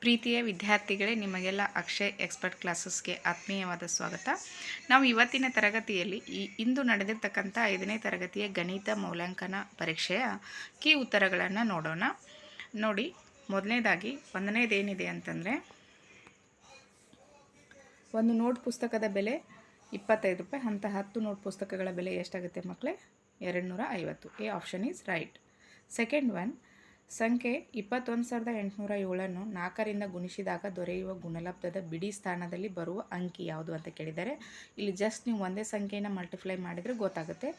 ಪ್ರೀತಿಯ ವಿದ್ಯಾರ್ಥಿಗಳೇ ನಿಮಗೆಲ್ಲ ಅಕ್ಷಯ್ ಎಕ್ಸ್ಪರ್ಟ್ ಕ್ಲಾಸಸ್ಗೆ ಆತ್ಮೀಯವಾದ ಸ್ವಾಗತ. ನಾವು ಇವತ್ತಿನ ತರಗತಿಯಲ್ಲಿ ಈ ಇಂದು ನಡೆದಿರ್ತಕ್ಕಂಥ ಐದನೇ ತರಗತಿಯ ಗಣಿತ ಮೌಲ್ಯಾಂಕನ ಪರೀಕ್ಷೆಯ ಕೀ ಉತ್ತರಗಳನ್ನು ನೋಡೋಣ. ನೋಡಿ, ಮೊದಲನೇದಾಗಿ ಒಂದನೇದೇನಿದೆ ಅಂತಂದರೆ, ಒಂದು ನೋಟ್ ಪುಸ್ತಕದ ಬೆಲೆ ಇಪ್ಪತ್ತೈದು ರೂಪಾಯಿ ಅಂತ ಹತ್ತು ನೋಟ್ ಪುಸ್ತಕಗಳ ಬೆಲೆ ಎಷ್ಟಾಗುತ್ತೆ ಮಕ್ಕಳೇ? ಎರಡು ನೂರ ಐವತ್ತು. A option is right. Second one ಸಂಖ್ಯೆ ಇಪ್ಪತ್ತೊಂದು ಸಾವಿರದ ಎಂಟುನೂರ ಏಳನ್ನು ನಾಲ್ಕರಿಂದ ಗುಣಿಸಿದಾಗ ದೊರೆಯುವ ಗುಣಲಬ್ಧದ ಬಿಡಿ ಸ್ಥಾನದಲ್ಲಿ ಬರುವ ಅಂಕಿ ಯಾವುದು ಅಂತ ಕೇಳಿದ್ದಾರೆ ಇಲ್ಲಿ ಜಸ್ಟ್ ನೀವು ಒಂದೇ ಸಂಖ್ಯೆನ ಮಲ್ಟಿಪ್ಲೈ ಮಾಡಿದರೆ ಗೊತ್ತಾಗುತ್ತೆ.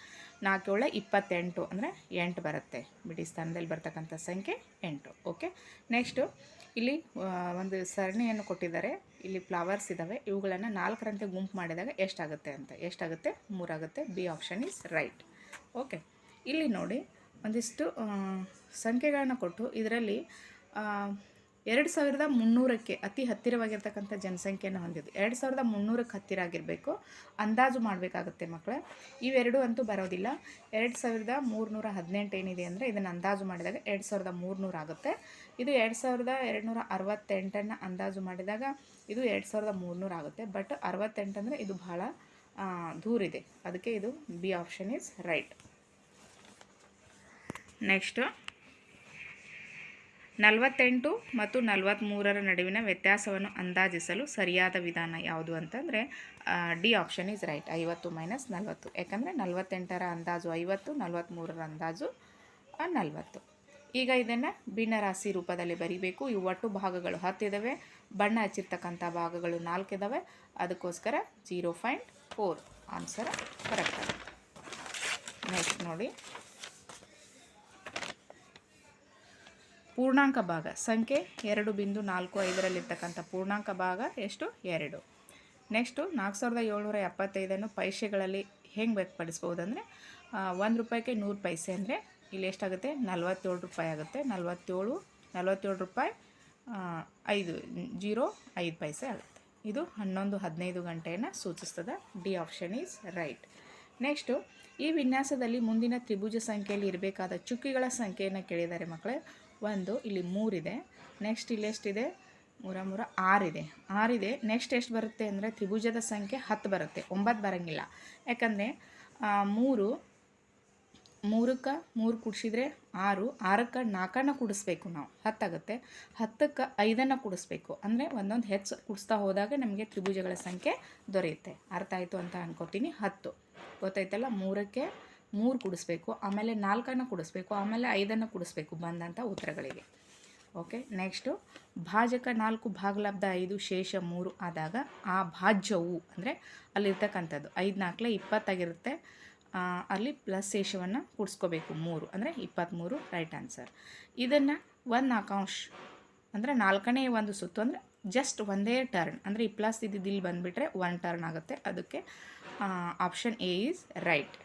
ನಾಲ್ಕೇಳ ಇಪ್ಪತ್ತೆಂಟು ಅಂದರೆ ಎಂಟು ಬರುತ್ತೆ. ಬಿಡಿ ಸ್ಥಾನದಲ್ಲಿ ಬರ್ತಕ್ಕಂಥ ಸಂಖ್ಯೆ ಎಂಟು ಓಕೆ ನೆಕ್ಸ್ಟು ಇಲ್ಲಿ ಒಂದು ಸರಣಿಯನ್ನು ಕೊಟ್ಟಿದ್ದಾರೆ. ಇಲ್ಲಿ ಫ್ಲವರ್ಸ್ ಇದ್ದಾವೆ ಇವುಗಳನ್ನು ನಾಲ್ಕರಂತೆ ಗುಂಪು ಮಾಡಿದಾಗ ಎಷ್ಟಾಗುತ್ತೆ ಅಂತ. ಎಷ್ಟಾಗುತ್ತೆ? ಮೂರಾಗುತ್ತೆ. B option is right okay ಇಲ್ಲಿ ನೋಡಿ ಒಂದಿಷ್ಟು ಸಂಖ್ಯೆಗಳನ್ನು ಕೊಟ್ಟು ಇದರಲ್ಲಿ ಎರಡು ಸಾವಿರದ ಮುನ್ನೂರಕ್ಕೆ ಅತಿ ಹತ್ತಿರವಾಗಿರ್ತಕ್ಕಂಥ ಜನಸಂಖ್ಯೆಯನ್ನು ಹೊಂದಿದ್ದು. ಎರಡು ಸಾವಿರದ ಮುನ್ನೂರಕ್ಕೆ ಹತ್ತಿರ ಆಗಿರಬೇಕು. ಅಂದಾಜು ಮಾಡಬೇಕಾಗುತ್ತೆ ಮಕ್ಕಳೇ ಇವೆರಡು ಅಂತೂ ಬರೋದಿಲ್ಲ. ಎರಡು ಸಾವಿರದ ಮೂರುನೂರ ಹದಿನೆಂಟು ಏನಿದೆ ಅಂದರೆ ಇದನ್ನು ಅಂದಾಜು ಮಾಡಿದಾಗ ಎರಡು ಸಾವಿರದ ಮೂರುನೂರು ಆಗುತ್ತೆ. ಇದು ಎರಡು ಸಾವಿರದ ಎರಡುನೂರ ಅರವತ್ತೆಂಟನ್ನು ಅಂದಾಜು ಮಾಡಿದಾಗ ಇದು ಎರಡು ಸಾವಿರದ ಮೂರುನೂರು ಆಗುತ್ತೆ. ಬಟ್ ಅರವತ್ತೆಂಟು ಅಂದರೆ ಇದು ಆ, ದೂರಿದೆ. ಅದಕ್ಕೆ ಇದು B option is right. Next ನಲವತ್ತೆಂಟು ಮತ್ತು ನಲವತ್ತ್ಮೂರರ ನಡುವಿನ ವ್ಯತ್ಯಾಸವನ್ನು ಅಂದಾಜಿಸಲು ಸರಿಯಾದ ವಿಧಾನ ಯಾವುದು ಅಂತಂದರೆ ಡಿ ಆಪ್ಷನ್ ಈಸ್ ರೈಟ್. ಐವತ್ತು ಮೈನಸ್ ನಲವತ್ತು. ಯಾಕಂದರೆ ನಲವತ್ತೆಂಟರ ಅಂದಾಜು ಐವತ್ತು ನಲವತ್ತ್ಮೂರರ ಅಂದಾಜು ನಲವತ್ತು. ಈಗ ಇದನ್ನು ಭಿನ್ನರಾಶಿ ರೂಪದಲ್ಲಿ ಬರೀಬೇಕು. ಇವು ಒಟ್ಟು ಭಾಗಗಳು ಹತ್ತಿದ್ದಾವೆ ಬಣ್ಣ ಹಚ್ಚಿರ್ತಕ್ಕಂಥ ಭಾಗಗಳು ನಾಲ್ಕಿದ್ದಾವೆ ಅದಕ್ಕೋಸ್ಕರ zero point four. Answer correct ಆಗುತ್ತೆ ನೆಕ್ಸ್ಟ್ ನೋಡಿ. ಪೂರ್ಣಾಂಕ ಭಾಗ. ಸಂಖ್ಯೆ ಎರಡು ಬಿಂದು ನಾಲ್ಕು ಐದರಲ್ಲಿರ್ತಕ್ಕಂಥ ಪೂರ್ಣಾಂಕ ಭಾಗ ಎಷ್ಟು? ಎರಡು. ನೆಕ್ಸ್ಟು ನಾಲ್ಕು ಸಾವಿರದ ಏಳ್ನೂರ ಎಪ್ಪತ್ತೈದನ್ನು ಪೈಸೆಗಳಲ್ಲಿ ಹೆಂಗೆ ವ್ಯಕ್ತಪಡಿಸ್ಬೋದು ಅಂದರೆ ಒಂದು ರೂಪಾಯಿಗೆ ನೂರು ಪೈಸೆ ಅಂದರೆ ಇಲ್ಲಿ ಎಷ್ಟಾಗುತ್ತೆ? ನಲ್ವತ್ತೇಳು ರೂಪಾಯಿ ಆಗುತ್ತೆ. ನಲ್ವತ್ತೇಳು ನಲ್ವತ್ತೇಳು ರೂಪಾಯಿ ಐದು, ಜೀರೋ, ಐದು ಪೈಸೆ ಆಗುತ್ತೆ. ಇದು ಹನ್ನೊಂದು ಹದಿನೈದು ಗಂಟೆಯನ್ನು ಸೂಚಿಸ್ತದೆ D option is right next ಈ ವಿನ್ಯಾಸದಲ್ಲಿ ಮುಂದಿನ ತ್ರಿಭುಜ ಸಂಖ್ಯೆಯಲ್ಲಿ ಇರಬೇಕಾದ ಚುಕ್ಕಿಗಳ ಸಂಖ್ಯೆಯನ್ನು ಕೇಳಿದ್ದಾರೆ ಮಕ್ಕಳೇ. ಒಂದು, ಇಲ್ಲಿ ಮೂರಿದೆ. ನೆಕ್ಸ್ಟ್ ಇಲ್ಲಿ ಎಷ್ಟಿದೆ? ಮೂರ ಮೂರ, ಆರಿದೆ. ಆರಿದೆ ನೆಕ್ಸ್ಟ್ ಎಷ್ಟು ಬರುತ್ತೆ ಅಂದರೆ ತ್ರಿಭುಜದ ಸಂಖ್ಯೆ ಹತ್ತು ಬರುತ್ತೆ. ಒಂಬತ್ತು ಬರೋಂಗಿಲ್ಲ. ಯಾಕಂದರೆ ಮೂರು, ಮೂರಕ್ಕೆ ಮೂರು ಕುಡಿಸಿದ್ರೆ ಆರು, ಆರಕ್ಕೆ ನಾಲ್ಕನ್ನು ಕುಡಿಸ್ಬೇಕು ನಾವು. ಹತ್ತಾಗುತ್ತೆ ಹತ್ತಕ್ಕೆ ಐದನ್ನು ಕುಡಿಸ್ಬೇಕು. ಅಂದರೆ ಒಂದೊಂದು ಹೆಚ್ಚು ಕುಡಿಸ್ತಾ ಹೋದಾಗ ನಮಗೆ ತ್ರಿಭುಜಗಳ ಸಂಖ್ಯೆ ದೊರೆಯುತ್ತೆ. ಅರ್ಥ ಆಯಿತು ಅಂತ ಅನ್ಕೋತೀನಿ. ಹತ್ತು. ಗೊತ್ತಾಯ್ತಲ್ಲ? ಮೂರಕ್ಕೆ ಮೂರು ಕುಡಿಸ್ಬೇಕು, ಆಮೇಲೆ ನಾಲ್ಕನ್ನು ಕುಡಿಸ್ಬೇಕು, ಆಮೇಲೆ ಐದನ್ನು ಕುಡಿಸ್ಬೇಕು ಬಂದಂಥ ಉತ್ತರಗಳಿಗೆ. ಓಕೆ, ನೆಕ್ಸ್ಟು, ಭಾಜಕ ನಾಲ್ಕು ಭಾಗಲಬ್ಧ ಐದು ಶೇಷ ಮೂರು ಆದಾಗ ಆ ಭಾಜ್ಯವು ಅಂದರೆ ಅಲ್ಲಿರ್ತಕ್ಕಂಥದ್ದು. ಐದು ನಾಲ್ಕಲೆ ಇಪ್ಪತ್ತಾಗಿರುತ್ತೆ ಅಲ್ಲಿ ಪ್ಲಸ್ ಶೇಷವನ್ನು ಕುಡಿಸ್ಕೋಬೇಕು ಮೂರು ಅಂದರೆ ಇಪ್ಪತ್ತ್ಮೂರು ರೈಟ್ ಆನ್ಸರ್ ಇದನ್ನು ಒಂದು ನಾಲ್ಕಾಂಶ ಅಂದರೆ ನಾಲ್ಕನೇ ಒಂದು ಸುತ್ತು ಅಂದರೆ ಜಸ್ಟ್ ಒಂದೇ ಟರ್ನ್ ಅಂದರೆ ಈ ಪ್ಲಸ್ ಇದ್ದಿದ್ದು ಇಲ್ಲಿ ಬಂದುಬಿಟ್ರೆ ಒನ್ ಟರ್ನ್ ಆಗುತ್ತೆ. ಅದಕ್ಕೆ option A is right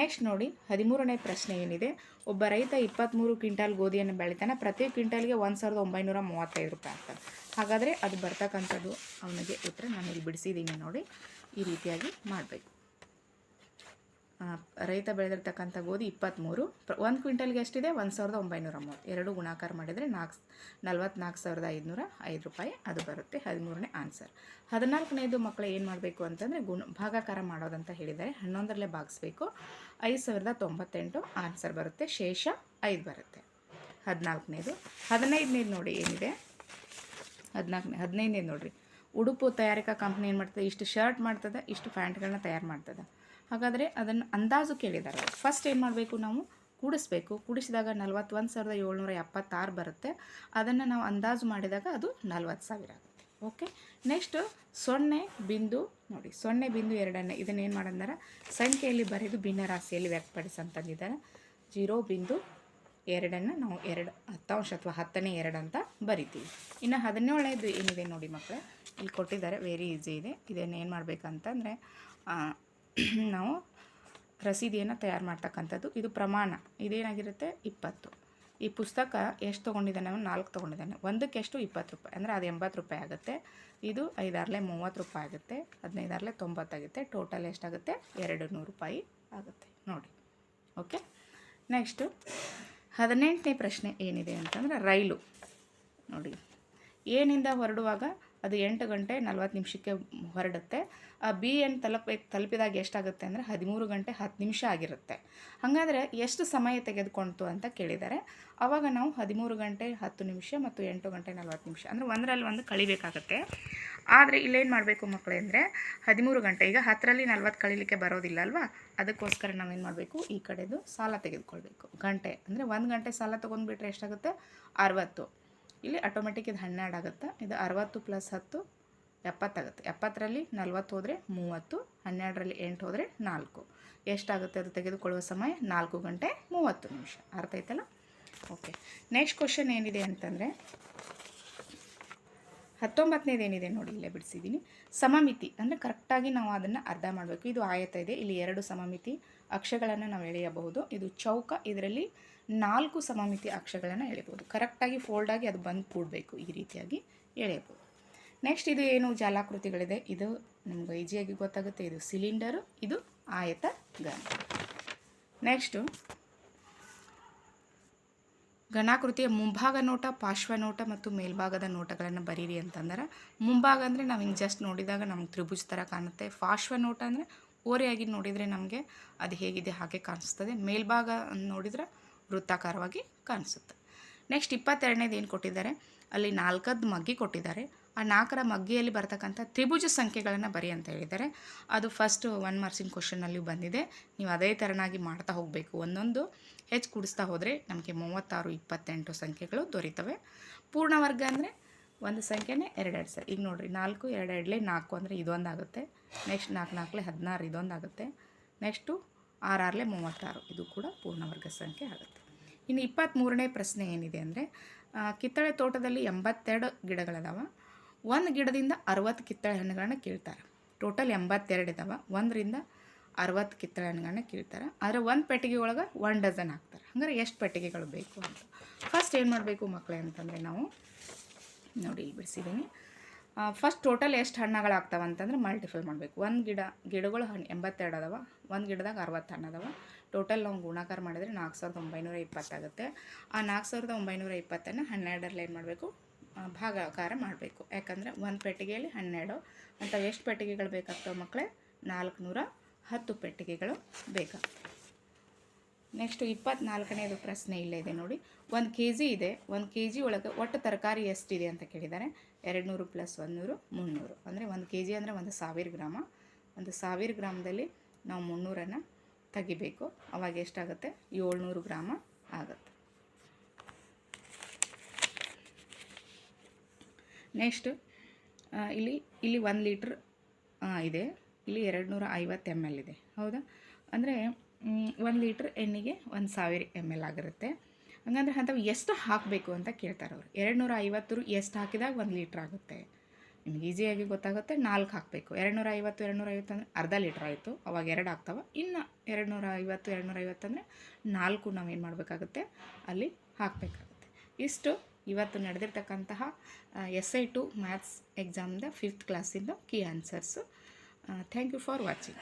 next ನೋಡಿ, ಹದಿಮೂರನೇ ಪ್ರಶ್ನೆ ಏನಿದೆ? ಒಬ್ಬ ರೈತ ಇಪ್ಪತ್ತ್ಮೂರು ಕ್ವಿಂಟಾಲ್ ಗೋಧಿಯನ್ನು ಬೆಳಿತಾನೆ, ಪ್ರತಿ ಕ್ವಿಂಟಾಲ್ಗೆ ಒಂದು ಸಾವಿರದ ಒಂಬೈನೂರ ಮೂವತ್ತೈದು ರೂಪಾಯಿ ಆಗ್ತದೆ. ಹಾಗಾದರೆ ಅದು ಬರ್ತಕ್ಕಂಥದ್ದು ಅವನಿಗೆ ಉತ್ತರ ನಾನು ಇಲ್ಲಿ ಬಿಡಿಸಿದ್ದೀನಿ ನೋಡಿ, ಈ ರೀತಿಯಾಗಿ ಮಾಡಬೇಕು. ರೈತ ಬೆಳೆದಿರ್ತಕ್ಕಂಥ ಗೋಧಿ ಇಪ್ಪತ್ತ್ಮೂರು ಒಂದು ಕ್ವಿಂಟಲ್ಗೆ ಎಷ್ಟಿದೆ? ಒಂದು ಸಾವಿರದ ಒಂಬೈನೂರ ಮೂವತ್ತು. ಎರಡು ಗುಣಾಕಾರ ಮಾಡಿದರೆ ನಾಲ್ಕು ನಲ್ವತ್ನಾಲ್ಕು ಸಾವಿರದ ಐದುನೂರ ಐದು ರೂಪಾಯಿ ಅದು ಬರುತ್ತೆ. ಹದಿಮೂರನೇ ಆನ್ಸರ್. ಹದಿನಾಲ್ಕನೇದು ಮಕ್ಕಳು ಏನು ಮಾಡಬೇಕು ಅಂತಂದರೆ ಗುಣ, ಭಾಗಾಕಾರ ಮಾಡೋದಂತ ಹೇಳಿದ್ದಾರೆ. ಹನ್ನೊಂದರಲ್ಲೇ ಭಾಗಿಸ್ಬೇಕು. ಐದು ಸಾವಿರದ ತೊಂಬತ್ತೆಂಟು ಆನ್ಸರ್ ಬರುತ್ತೆ. ಶೇಷ ಐದು ಬರುತ್ತೆ. ಹದಿನಾಲ್ಕನೇದು. ಹದಿನೈದನೇದು ನೋಡಿ ಏನಿದೆ? ಹದಿನಾಲ್ಕನೇ, ಹದಿನೈದನೇದು ನೋಡಿರಿ. ಉಡುಪು ತಯಾರಿಕಾ ಕಂಪ್ನಿ ಏನು ಮಾಡ್ತದೆ? ಇಷ್ಟು ಶರ್ಟ್ ಮಾಡ್ತದೆ, ಇಷ್ಟು ಪ್ಯಾಂಟ್ಗಳನ್ನ ತಯಾರು ಮಾಡ್ತದೆ. ಹಾಗಾದರೆ ಅದನ್ನು ಅಂದಾಜು ಕೇಳಿದ್ದಾರೆ. ಫಸ್ಟ್ ಏನು ಮಾಡಬೇಕು ನಾವು? ಕೂಡಿಸ್ಬೇಕು. ಕೂಡಿಸಿದಾಗ ನಲ್ವತ್ತೊಂದು ಸಾವಿರದ ಏಳ್ನೂರ ಎಪ್ಪತ್ತಾರು ಬರುತ್ತೆ. ಅದನ್ನು ನಾವು ಅಂದಾಜು ಮಾಡಿದಾಗ ಅದು ನಲ್ವತ್ತು ಸಾವಿರ ಆಗುತ್ತೆ. ಓಕೆ ನೆಕ್ಸ್ಟು ಸೊನ್ನೆ ಬಿಂದು ನೋಡಿ. ಸೊನ್ನೆ ಬಿಂದು ಎರಡನ್ನೇ ಇದನ್ನು ಏನು ಮಾಡಂದಾರ? ಸಂಖ್ಯೆಯಲ್ಲಿ ಬರೆದು ಭಿನ್ನ ರಾಶಿಯಲ್ಲಿ ವ್ಯಕ್ತಪಡಿಸಂತಂದಿದ್ದಾರೆ. ಜೀರೋ ಬಿಂದು ಎರಡನ್ನು ನಾವು ಎರಡು, ಹತ್ತಾಂಶ ಅಥವಾ ಹತ್ತನೇ ಎರಡು ಅಂತ ಬರಿತೀವಿ. ಇನ್ನು ಹದಿನೇಳನೇದು ಏನಿದೆ ನೋಡಿ ಮಕ್ಕಳೇ? ಇಲ್ಲಿ ಕೊಟ್ಟಿದ್ದಾರೆ. ವೆರಿ ಈಸಿ ಇದೆ. ಇದನ್ನು ಏನು ಮಾಡಬೇಕಂತಂದರೆ ನಾವು ರಸೀದಿಯನ್ನು ತಯಾರು ಮಾಡ್ತಕ್ಕಂಥದ್ದು. ಇದು ಪ್ರಮಾಣ. ಇದೇನಾಗಿರುತ್ತೆ? ಇಪ್ಪತ್ತು. ಈ ಪುಸ್ತಕ ಎಷ್ಟು ತೊಗೊಂಡಿದ್ದಾನೆ ಅವನು ನಾಲ್ಕು ತೊಗೊಂಡಿದ್ದಾನೆ. ಒಂದಕ್ಕೆ ಎಷ್ಟು? ಇಪ್ಪತ್ತು ರೂಪಾಯಿ. ಅಂದರೆ ಅದು ಎಂಬತ್ತು ರೂಪಾಯಿ ಆಗುತ್ತೆ. ಇದು ಐದಾರಲೆ ಮೂವತ್ತು ರೂಪಾಯಿ ಆಗುತ್ತೆ. ಹದಿನೈದಾರಲೆ ತೊಂಬತ್ತಾಗುತ್ತೆ ಟೋಟಲ್ ಎಷ್ಟಾಗುತ್ತೆ? ಎರಡು ನೂರು ರೂಪಾಯಿ ಆಗುತ್ತೆ. ನೋಡಿ. ಓಕೆ? ನೆಕ್ಸ್ಟು, ಹದಿನೆಂಟನೇ ಪ್ರಶ್ನೆ ಏನಿದೆ ಅಂತಂದರೆ ರೈಲು. ನೋಡಿ. ಏನಿಂದ ಹೊರಡುವಾಗ ಅದು ಎಂಟು ಗಂಟೆ ನಲ್ವತ್ತು ನಿಮಿಷಕ್ಕೆ ಹೊರಡುತ್ತೆ. ಆ ಬಿ ಎನ್ ತಲುಪಬೇಕು ತಲುಪಿದಾಗ ಎಷ್ಟಾಗುತ್ತೆ ಅಂದರೆ ಹದಿಮೂರು ಗಂಟೆ ಹತ್ತು ನಿಮಿಷ ಆಗಿರುತ್ತೆ. ಹಾಗಾದರೆ ಎಷ್ಟು ಸಮಯ ತೆಗೆದುಕೊಳ್ತು ಅಂತ ಕೇಳಿದ್ದಾರೆ. ಆವಾಗ ನಾವು ಹದಿಮೂರು ಗಂಟೆ ಹತ್ತು ನಿಮಿಷ ಮತ್ತು ಎಂಟು ಗಂಟೆ ನಲ್ವತ್ತು ನಿಮಿಷ ಅಂದರೆ ಒಂದರಲ್ಲಿ ಒಂದು ಕಳಿಬೇಕಾಗತ್ತೆ. ಆದರೆ ಇಲ್ಲೇನು ಮಾಡಬೇಕು ಮಕ್ಕಳೇ ಅಂದರೆ ಹದಿಮೂರು ಗಂಟೆ, ಈಗ ಹತ್ತರಲ್ಲಿ ನಲ್ವತ್ತು ಕಳಿಲಿಕ್ಕೆ ಬರೋದಿಲ್ಲ ಅಲ್ವಾ? ಅದಕ್ಕೋಸ್ಕರ ನಾವೇನು ಮಾಡಬೇಕು? ಈ ಕಡೆದು ಸಾಲ ತೆಗೆದುಕೊಳ್ಬೇಕು. ಗಂಟೆ, ಅಂದರೆ ಒಂದು ಗಂಟೆ ಸಾಲ ತೊಗೊಂಡ್ಬಿಟ್ರೆ ಎಷ್ಟಾಗುತ್ತೆ? ಅರವತ್ತು. ಇಲ್ಲಿ ಆಟೋಮೆಟಿಕ್ ಇದು ಹನ್ನೆರಡು ಆಗುತ್ತೆ. ಇದು ಅರವತ್ತು ಪ್ಲಸ್ ಹತ್ತು ಎಪ್ಪತ್ತಾಗುತ್ತೆ ಎಪ್ಪತ್ತರಲ್ಲಿ ನಲ್ವತ್ತು ಹೋದರೆ ಮೂವತ್ತು, ಹನ್ನೆರಡರಲ್ಲಿ ಎಂಟು ಹೋದರೆ ನಾಲ್ಕು. ಎಷ್ಟಾಗುತ್ತೆ ಅದು ತೆಗೆದುಕೊಳ್ಳುವ ಸಮಯ? ನಾಲ್ಕು ಗಂಟೆ ಮೂವತ್ತು ನಿಮಿಷ. ಅರ್ಥ ಆಯ್ತಲ್ಲ? ಓಕೆ ನೆಕ್ಸ್ಟ್ ಕ್ವಶನ್ ಏನಿದೆ ಅಂತಂದರೆ, ಹತ್ತೊಂಬತ್ತನೇದು ಏನಿದೆ ನೋಡಿ, ಇಲ್ಲೇ ಬಿಡಿಸಿದ್ದೀನಿ. ಸಮಮಿತಿ, ಅಂದರೆ ಕರೆಕ್ಟಾಗಿ ನಾವು ಅದನ್ನು ಅರ್ಧ ಮಾಡಬೇಕು. ಇದು ಆಯತ ಇದೆ. ಇಲ್ಲಿ ಎರಡು ಸಮಮಿತಿ ಅಕ್ಷಗಳನ್ನು ನಾವು ಎಳೆಯಬಹುದು. ಇದು ಚೌಕ, ಇದರಲ್ಲಿ ನಾಲ್ಕು ಸಮಮಿತಿ ಅಕ್ಷಗಳನ್ನು ಎಳೆಯಬಹುದು ಕರೆಕ್ಟಾಗಿ ಫೋಲ್ಡಾಗಿ ಅದು ಬಂದು ಕೂಡಬೇಕು ಈ ರೀತಿಯಾಗಿ ಎಳೆಯಬಹುದು. ನೆಕ್ಸ್ಟ್ ಇದು ಏನು ಜಾಲಾಕೃತಿಗಳಿದೆ? ಇದು ನಮ್ಗೆ ಈಜಿಯಾಗಿ ಗೊತ್ತಾಗುತ್ತೆ. ಇದು ಸಿಲಿಂಡರು ಇದು ಆಯತ ಗಣ ನೆಕ್ಸ್ಟು ಗಣಾಕೃತಿಯ ಮುಂಭಾಗ ನೋಟ, ಪಾರ್ಶ್ವ ನೋಟ ಮತ್ತು ಮೇಲ್ಭಾಗದ ನೋಟಗಳನ್ನು ಬರೀರಿ ಅಂತಂದ್ರೆ, ಮುಂಭಾಗ ಅಂದರೆ ನಾವು ಹಿಂಗೆ ಜಸ್ಟ್ ನೋಡಿದಾಗ ನಮ್ಗೆ ತ್ರಿಭುಜ ಥರ ಕಾಣುತ್ತೆ. ಪಾರ್ಶ್ವ ನೋಟ ಅಂದರೆ ಓರೆಯಾಗಿ ನೋಡಿದರೆ ನಮಗೆ ಅದು ಹೇಗಿದೆ, ಹಾಗೆ ಕಾಣಿಸ್ತದೆ. ಮೇಲ್ಭಾಗ ನೋಡಿದ್ರೆ ವೃತ್ತಾಕಾರವಾಗಿ ಕಾಣಿಸುತ್ತೆ. ನೆಕ್ಸ್ಟ್ ಇಪ್ಪತ್ತೆರಡನೇದು ಏನು ಕೊಟ್ಟಿದ್ದಾರೆ? ಅಲ್ಲಿ ನಾಲ್ಕದ್ದು ಮಗ್ಗಿ ಕೊಟ್ಟಿದ್ದಾರೆ. ಆ ನಾಲ್ಕರ ಮಗ್ಗಿಯಲ್ಲಿ ಬರ್ತಕ್ಕಂಥ ತ್ರಿಭುಜ ಸಂಖ್ಯೆಗಳನ್ನು ಬರಿ ಅಂತ ಹೇಳಿದ್ದಾರೆ. ಅದು ಫಸ್ಟ್ ಒನ್ ಮಾರ್ಕ್ಸಿನ ಕ್ವಶನಲ್ಲಿ ಬಂದಿದೆ. ನೀವು ಅದೇ ಥರನಾಗಿ ಮಾಡ್ತಾ ಹೋಗಬೇಕು. ಒಂದೊಂದು ಹೆಚ್ಚು ಕುಡಿಸ್ತಾ ಹೋದರೆ ನಮಗೆ ಮೂವತ್ತಾರು, ಇಪ್ಪತ್ತೆಂಟು ಸಂಖ್ಯೆಗಳು ದೊರೀತವೆ. ಪೂರ್ಣ ವರ್ಗ ಅಂದರೆ ಒಂದು ಸಂಖ್ಯೆನೇ ಎರಡೆರಡು ಸರ್. ಈಗ ನೋಡಿರಿ, ನಾಲ್ಕು, ಎರಡೆರಡಲೇ ನಾಲ್ಕು ಅಂದರೆ ಇದೊಂದಾಗುತ್ತೆ. ನೆಕ್ಸ್ಟ್ ನಾಲ್ಕು ನಾಲ್ಕಲೇ ಹದಿನಾರು ಇದೊಂದಾಗುತ್ತೆ. ನೆಕ್ಸ್ಟು ಆರಾರಲೇ ಮೂವತ್ತಾರು. ಇದು ಕೂಡ ಪೂರ್ಣವರ್ಗ ಸಂಖ್ಯೆ ಆಗುತ್ತೆ. ಇನ್ನು ಇಪ್ಪತ್ತ್ಮೂರನೇ ಪ್ರಶ್ನೆ ಏನಿದೆ ಅಂದರೆ ಕಿತ್ತಳೆ ತೋಟದಲ್ಲಿ ಎಂಬತ್ತೆರಡು ಗಿಡಗಳದಾವ. ಒಂದು ಗಿಡದಿಂದ ಅರವತ್ತು ಕಿತ್ತಳೆ ಹಣ್ಣುಗಳನ್ನ ಕೀಳ್ತಾರೆ. ಟೋಟಲ್ ಎಂಬತ್ತೆರಡು ಇದಾವೆ. ಒಂದರಿಂದ ಅರವತ್ತು ಕಿತ್ತಳೆ ಹಣ್ಣುಗಳನ್ನ ಕೀಳ್ತಾರೆ. ಆದರೆ ಒಂದು ಪೆಟ್ಟಿಗೆ ಒಳಗೆ ಒನ್ ಡಜನ್ ಹಾಕ್ತಾರೆ. ಹಂಗಾರೆ ಎಷ್ಟು ಪೆಟ್ಟಿಗೆಗಳು ಬೇಕು ಅಂತ. ಫಸ್ಟ್ ಏನು ಮಾಡಬೇಕು ಮಕ್ಕಳೇ ಅಂತಂದರೆ ನಾವು ನೋಡಿ ಇಲ್ಲಿ ಬಿಡಿಸಿದ್ದೀನಿ. ಫಸ್ಟ್ ಟೋಟಲ್ ಎಷ್ಟು ಹಣ್ಣುಗಳು ಆಗ್ತಾವೆ ಅಂತಂದ್ರೆ ಮಲ್ಟಿಫೈ ಮಾಡಬೇಕು. ಒಂದು ಗಿಡ, ಗಿಡಗಳು ಹಣ್ಣು ಎಂಬತ್ತೆರಡು ಅದಾವ. ಒಂದು ಗಿಡದಾಗ ಅರವತ್ತು ಹಣ್ಣು ಅದಾವ. ಟೋಟಲ್ ನಾವು ಗುಣಾಕಾರ ಮಾಡಿದರೆ ನಾಲ್ಕು ಸಾವಿರದ ಒಂಬೈನೂರ ಇಪ್ಪತ್ತಾಗುತ್ತೆ ಆ ನಾಲ್ಕು ಸಾವಿರದ ಒಂಬೈನೂರ ಇಪ್ಪತ್ತನ್ನು ಹನ್ನೆರಡರಲ್ಲಿ ಏನು ಮಾಡಬೇಕು? ಭಾಗಾಕಾರ ಮಾಡಬೇಕು. ಯಾಕಂದರೆ ಒಂದು ಪೆಟ್ಟಿಗೆಯಲ್ಲಿ ಹನ್ನೆರಡು ಅಂತ ಎಷ್ಟು ಪೆಟ್ಟಿಗೆಗಳು ಬೇಕಾಗ್ತವೆ ಮಕ್ಕಳೇ ನಾಲ್ಕುನೂರ ಹತ್ತು ಪೆಟ್ಟಿಗೆಗಳು ಬೇಕಾಗ್ತವೆ. ನೆಕ್ಸ್ಟು ಇಪ್ಪತ್ನಾಲ್ಕನೇದು ಪ್ರಶ್ನೆ ಇಲ್ಲೇ ಇದೆ ನೋಡಿ. ಒಂದು ಕೆ ಜಿ ಇದೆ, ಒಂದು ಕೆ ಜಿ ಒಳಗೆ ಒಟ್ಟು ತರಕಾರಿ ಎಷ್ಟಿದೆ ಅಂತ ಕೇಳಿದ್ದಾರೆ. ಎರಡು ನೂರು ಪ್ಲಸ್ ಒಂದು ನೂರು ಮುನ್ನೂರು. ಅಂದರೆ ಒಂದು ಕೆ ಜಿ ಅಂದರೆ ಒಂದು ಸಾವಿರ ಗ್ರಾಮ. ಒಂದು ಸಾವಿರ ಗ್ರಾಮದಲ್ಲಿ ನಾವು ಮುನ್ನೂರನ್ನು ತೆಗಿಬೇಕು. ಅವಾಗ ಎಷ್ಟಾಗುತ್ತೆ? ಏಳ್ನೂರು ಗ್ರಾಮ ಆಗುತ್ತೆ. ನೆಕ್ಸ್ಟ್ ಇಲ್ಲಿ ಇಲ್ಲಿ ಒಂದು ಲೀಟ್ರ್ ಇದೆ. ಇಲ್ಲಿ ಎರಡು ನೂರ ಐವತ್ತು ಎಂ ಎಲ್ ಇದೆ. ಹೌದಾ? ಅಂದರೆ ಒಂದು ಲೀಟ್ರ್ ಎಣ್ಣೆಗೆ ಒಂದು ಸಾವಿರ ಎಂ ಎಲ್ ಆಗಿರುತ್ತೆ. ಹಂಗಂದ್ರೆ ಅಂಥವು ಎಷ್ಟು ಹಾಕಬೇಕು ಅಂತ ಕೇಳ್ತಾರೆ ಅವರು. ಎರಡು ನೂರ ಐವತ್ತು ಎಷ್ಟು ಹಾಕಿದಾಗ ಒಂದು ಲೀಟ್ರ್ ಆಗುತ್ತೆ. ನಿಮ್ಗೆ ಈಸಿಯಾಗಿ ಗೊತ್ತಾಗುತ್ತೆ, ನಾಲ್ಕು ಹಾಕಬೇಕು. ಎರಡು ನೂರ ಐವತ್ತು ಎರಡು ನೂರ ಐವತ್ತು ಅಂದರೆ ಅರ್ಧ ಲೀಟ್ರ್ ಆಯಿತು. ಅವಾಗ ಎರಡು ಆಗ್ತಾವೆ. ಇನ್ನು ಎರಡು ನೂರ ಐವತ್ತು ಎರಡು ನೂರ ಐವತ್ತು ಅಂದರೆ ನಾಲ್ಕು ನಾವೇನು ಮಾಡಬೇಕಾಗುತ್ತೆ? ಅಲ್ಲಿ ಹಾಕಬೇಕಾಗುತ್ತೆ. ಇಷ್ಟು ಇವತ್ತು ನಡೆದಿರ್ತಕ್ಕಂತಹ ಎಸ್ ಐ ಟು ಮ್ಯಾಥ್ಸ್ ಎಕ್ಸಾಮ್ದ fifth ಕ್ಲಾಸಿಂದು key answers thank you for watching